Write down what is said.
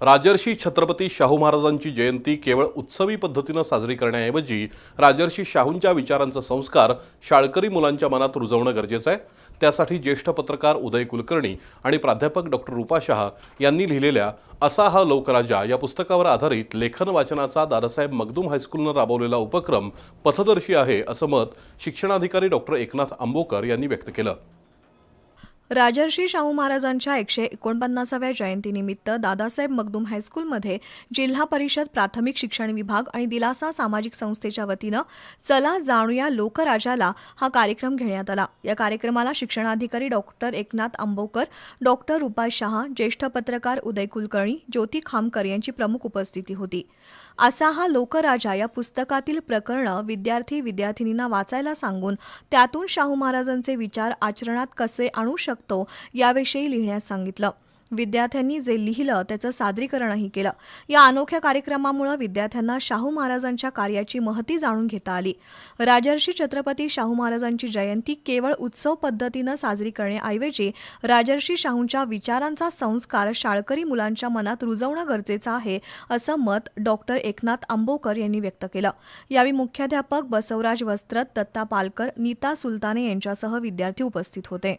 राजर्षी छत्रपती शाहू महाराजांची जयंती केवळ उत्सवी पद्धतीनं साजरी करण्याऐवजी राजर्षी शाहूंच्या विचारांचा संस्कार शाळकरी मुलांच्या मनात रुजवणं गरजेचं आहे. त्यासाठी ज्येष्ठ पत्रकार उदय कुलकर्णी आणि प्राध्यापक डॉक्टर रूपा शाह यांनी लिहिलेल्या असा हा लोकराजा या पुस्तकावर आधारित लेखन वाचनाचा दादासाहेब मगदूम हायस्कूलनं राबवलेला उपक्रम पथदर्शी आहे असं मत शिक्षणाधिकारी डॉक्टर एकनाथ आंबोकर यांनी व्यक्त केलं. राजर्षी शाहू महाराजांच्या एकशे एकोणपन्नासाव्या जयंतीनिमित्त दादासाहेब मगदूम हायस्कूलमध्ये जिल्हा परिषद प्राथमिक शिक्षण विभाग आणि दिलासा सामाजिक संस्थेच्या वतीनं चला जाणूया लोकराजाला हा कार्यक्रम घेण्यात आला. या कार्यक्रमाला शिक्षणाधिकारी डॉक्टर एकनाथ आंबोकर डॉक्टर रुपा शहा ज्येष्ठ पत्रकार उदय कुलकर्णी ज्योती खामकर यांची प्रमुख उपस्थिती होती. असा हा लोकराजा या पुस्तकातील प्रकरणं विद्यार्थी विद्यार्थिनींना वाचायला सांगून त्यातून शाहू महाराजांचे विचार आचरणात कसे आणू शकतो याविषयी लिहिण्यास सांगितलं. विद्यार्थ्यांनी जे लिहिलं त्याचं सादरीकरणही केलं. या अनोख्या कार्यक्रमामुळे विद्यार्थ्यांना शाहू महाराजांच्या कार्याची महती जाणून घेता आली. राजर्षी छत्रपती शाहू महाराजांची जयंती केवळ उत्सव पद्धतीनं साजरी करण्याऐवजी राजर्षी शाहूंच्या विचारांचा संस्कार शाळकरी मुलांच्या मनात रुजवणं गरजेचं आहे असं मत डॉक्टर एकनाथ आंबोकर यांनी व्यक्त केलं. यावेळी मुख्याध्यापक बसवराज वस्त्रत दत्ता पालकर नीता सुलताने यांच्यासह विद्यार्थी उपस्थित होते.